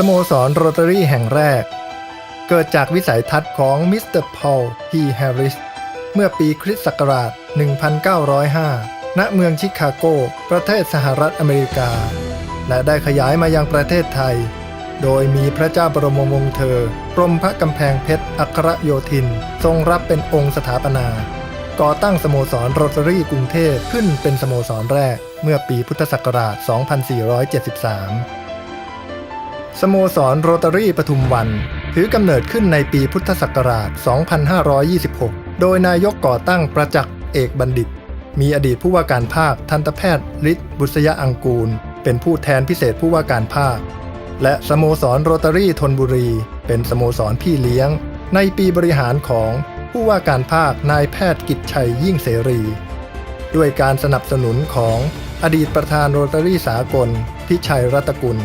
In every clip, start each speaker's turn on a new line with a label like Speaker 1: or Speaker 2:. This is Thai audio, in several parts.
Speaker 1: สโมสรโรตารี่แห่งแรก เกิดจากวิสัยทัศน์ของมิสเตอร์พอลทีแฮร์ริสเมื่อปีคริสต์ศักราช 1905 ณ เมืองชิคาโก ประเทศสหรัฐอเมริกา และได้ขยายมายังประเทศไทย โดยมีพระเจ้าบรมวงศ์เธอกรมพระกำแพงเพชร อัครโยธิน ทรงรับเป็นองค์สถาปนา ก่อตั้งสโมสรโรตารี่กรุงเทพขึ้นเป็นสโมสรแรกเมื่อปีพุทธศักราช 2473 สโมสรโรตารี่ปทุมวัน ถือกำเนิดขึ้นในปีพุทธศักราช 2526 โดยนายกก่อตั้งประจักษ์เอกบัณฑิต มีอดีตผู้ว่าการภาคทันตแพทย์ฤทธิ์บุษยอังกูล เป็นผู้แทนพิเศษผู้ว่าการภาค และสโมสรโรตารี่ธนบุรี เป็นสโมสรพี่เลี้ยง ในปีบริหารของผู้ว่าการภาคนายแพทย์กิจชัยยิ่งเสรี ด้วยการสนับสนุนของอดีตประธานโรตารี่สากล พิชัยรัตกุล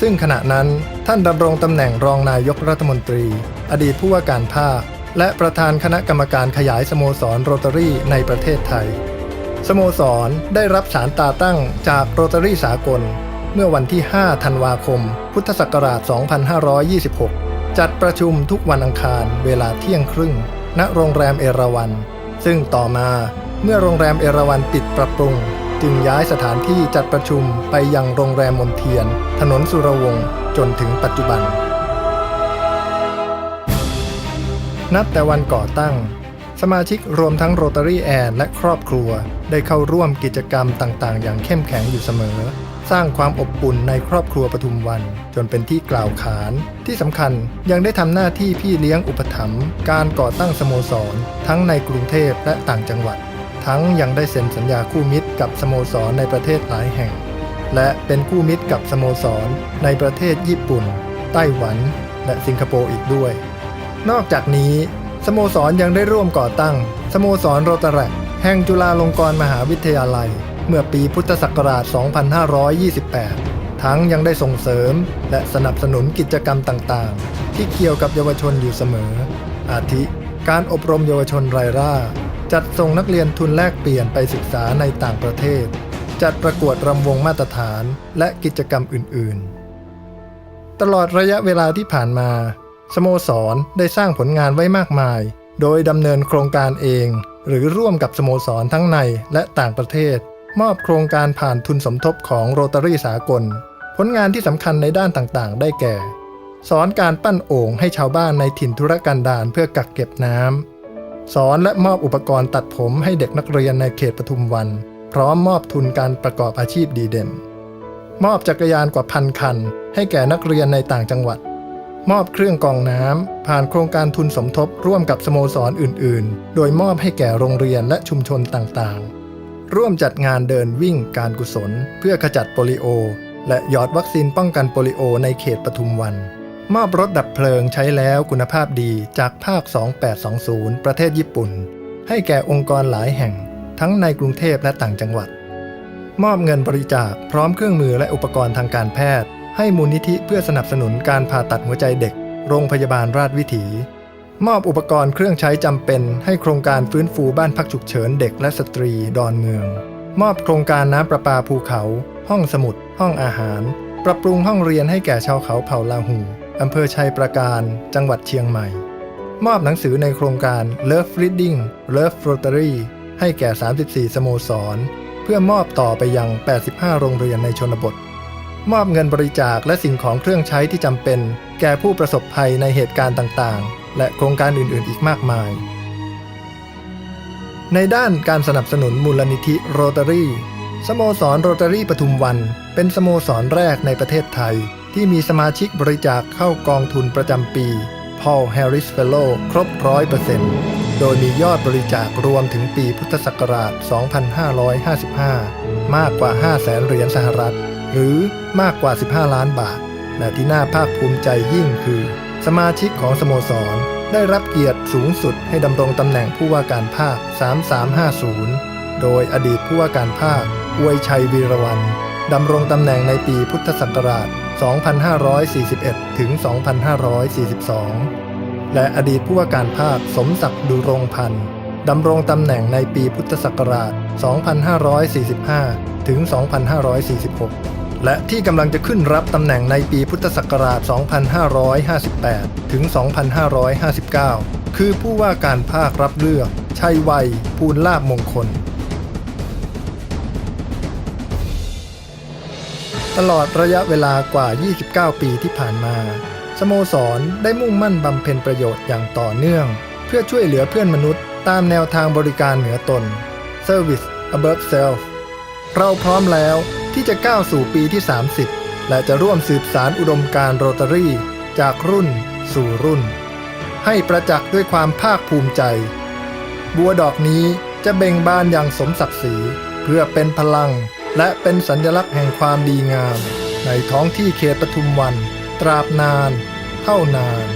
Speaker 1: ซึ่งขณะนั้นท่านดำรงตำแหน่งรองนายกรัฐมนตรี อดีตผู้ว่าการภาค และประธานคณะกรรมการขยายสโมสรโรตารี่ในประเทศไทย สโมสรได้รับสารตาตั้งจากโรตารี่สากล เมื่อวันที่ 5 ธันวาคม พุทธศักราช 2526 จัดประชุมทุกวันอังคารเวลาเที่ยงครึ่ง ณ โรงแรมเอราวัน ซึ่งต่อมาเมื่อโรงแรมเอราวันปิดปรับปรุง จึงย้ายสถานที่จัดประชุมไปยังโรงแรมมนเทียน ถนนสุรวงศ์จนถึงปัจจุบัน นับแต่วันก่อตั้ง สมาชิกรวมทั้งโรตารี่แอนและครอบครัว ได้เข้าร่วมกิจกรรมต่างๆ อย่างเข้มแข็งอยู่เสมอ สร้างความอบอุ่นในครอบครัวปทุมวัน จนเป็นที่กล่าวขาน ที่สำคัญยังได้ทำหน้าที่พี่เลี้ยงอุปถัมภ์การก่อตั้งสโมสร ทั้งในกรุงเทพและต่างจังหวัด ทั้งยังได้เซ็นสัญญาคู่มิตรกับสโมสรในประเทศหลายแห่ง และเป็นคู่มิตรกับสโมสรในประเทศญี่ปุ่น ไต้หวัน และสิงคโปร์อีกด้วย นอกจากนี้ สโมสรยังได้ร่วมก่อตั้ง สโมสรโรตาแรกแห่งจุฬาลงกรณ์มหาวิทยาลัย เมื่อปีพุทธศักราช 2528 ทั้งยังได้ส่งเสริม และสนับสนุนกิจกรรมต่างๆ ที่เกี่ยวกับเยาวชนอยู่เสมอ อาทิ การอบรมเยาวชนรายร่า จัดส่งนักเรียนทุนแลกเปลี่ยนไปศึกษาในต่างประเทศ จัดประกวดรำวงมาตรฐานและกิจกรรมอื่นๆ ตลอดระยะเวลาที่ผ่านมา สโมสรได้สร้างผลงานไว้มากมาย โดยดำเนินโครงการเอง หรือร่วมกับสโมสรทั้งในและต่างประเทศ มอบโครงการผ่านทุนสมทบของโรตารี่สากล ผลงานที่สำคัญในด้านต่างๆ ได้แก่ สอนการปั้นโอ่งให้ชาวบ้านในถิ่นธุรกันดารเพื่อกักเก็บน้ำ สอนและมอบอุปกรณ์ตัดผมให้เด็กนักเรียนในเขตปทุมวัน พร้อมมอบทุนการประกอบอาชีพดีเด่น มอบจักรยานกว่าพันคัน ให้แก่นักเรียนในต่างจังหวัด มอบเครื่องกองน้ำผ่านโครงการทุนสมทบร่วมกับสโมสรอื่น ๆ โดยมอบให้แก่โรงเรียนและชุมชนต่างๆ ร่วมจัดงานเดินวิ่งการกุศล เพื่อขจัดโปลิโอ และหยอดวัคซีนป้องกันโปลิโอในเขตปทุมวัน มอบรถดับเพลิงใช้แล้วคุณภาพดีจากภาค 2820 ประเทศญี่ปุ่น ให้แก่องค์กรหลายแห่ง ทั้งในกรุงเทพและต่างจังหวัด มอบเงินบริจาคพร้อมเครื่องมือและอุปกรณ์ทางการแพทย์ ให้มูลนิธิเพื่อสนับสนุนการผ่าตัดหัวใจเด็ก โรงพยาบาลราชวิถี มอบอุปกรณ์เครื่องใช้จำเป็น ให้โครงการฟื้นฟูบ้านพักฉุกเฉินเด็กและสตรีดอนเมือง มอบโครงการน้ำประปาภูเขา ห้องสมุด ห้องอาหาร ปรับปรุงห้องเรียนให้แก่ชาวเขาเผ่าลาหู อำเภอชัยประการ จังหวัดเชียงใหม่ มอบหนังสือในโครงการ Love Reading Love Rotary ให้แก่ 34 สโมสร เพื่อมอบต่อไปยัง 85 โรงเรียนในชนบท มอบเงินบริจาคและสิ่งของเครื่องใช้ที่จำเป็น แก่ผู้ประสบภัยในเหตุการณ์ต่างๆ และโครงการอื่น ๆ อีกมากมาย ในด้านการสนับสนุนมูลนิธิโรตารี่สโมสรโรตารี่ปทุมวัน เป็นสโมสรแรกในประเทศไทย ที่มีสมาชิกบริจาคเข้ากองทุนประจำปี Paul Harris Fellow ครบร้อยเปอร์เซ็นต์โดยมียอดบริจาครวมถึงปีพุทธศักราช 2555 มากกว่า 5 0 0แสนเหรียญสหรัฐ หรือมากกว่า 15 ล้านบาทและที่น่าภาคภูมิใจยิ่งคือ สมาชิกของสโมสร ได้รับเกียรติสูงสุดให้ดำรงตำแหน่งผู้ว่าการภาค 3350 โดยอดีตผู้ว่าการภาคอวยชัยวีรวันดำรงตำแหน่งในปีพุทธศักราช 2541 ถึง 2542 และอดีตผู้ว่าการภาคสมศักดิ์ดุรงพันธ์ดำรงตำแหน่งในปีพุทธศักราช 2545 ถึง 2546 และที่กำลังจะขึ้นรับตำแหน่งในปีพุทธศักราช 2558 ถึง 2559 คือผู้ว่าการภาครับเลือก ชัยวัย ภูลลาบมงคล ตลอดระยะเวลากว่า 29 ปีที่ผ่านมา สโมสรได้มุ่งมั่นบำเพ็ญประโยชน์อย่างต่อเนื่อง เพื่อช่วยเหลือเพื่อนมนุษย์ ตามแนวทางบริการเหนือตน Service above self เราพร้อมแล้วที่จะก้าวสู่ปีที่ 30 และจะร่วมสืบสารอุดมการโรตารี่ จากรุ่นสู่รุ่น ให้ประจักษ์ด้วยความภาคภูมิใจ บัวดอกนี้จะเบ่งบานอย่างสมศักดิ์ศรีเพื่อเป็นพลัง และเป็นสัญลักษณ์แห่งความดีงาม ในท้องที่เขตปทุมวัน ตราบนาน เท่านาน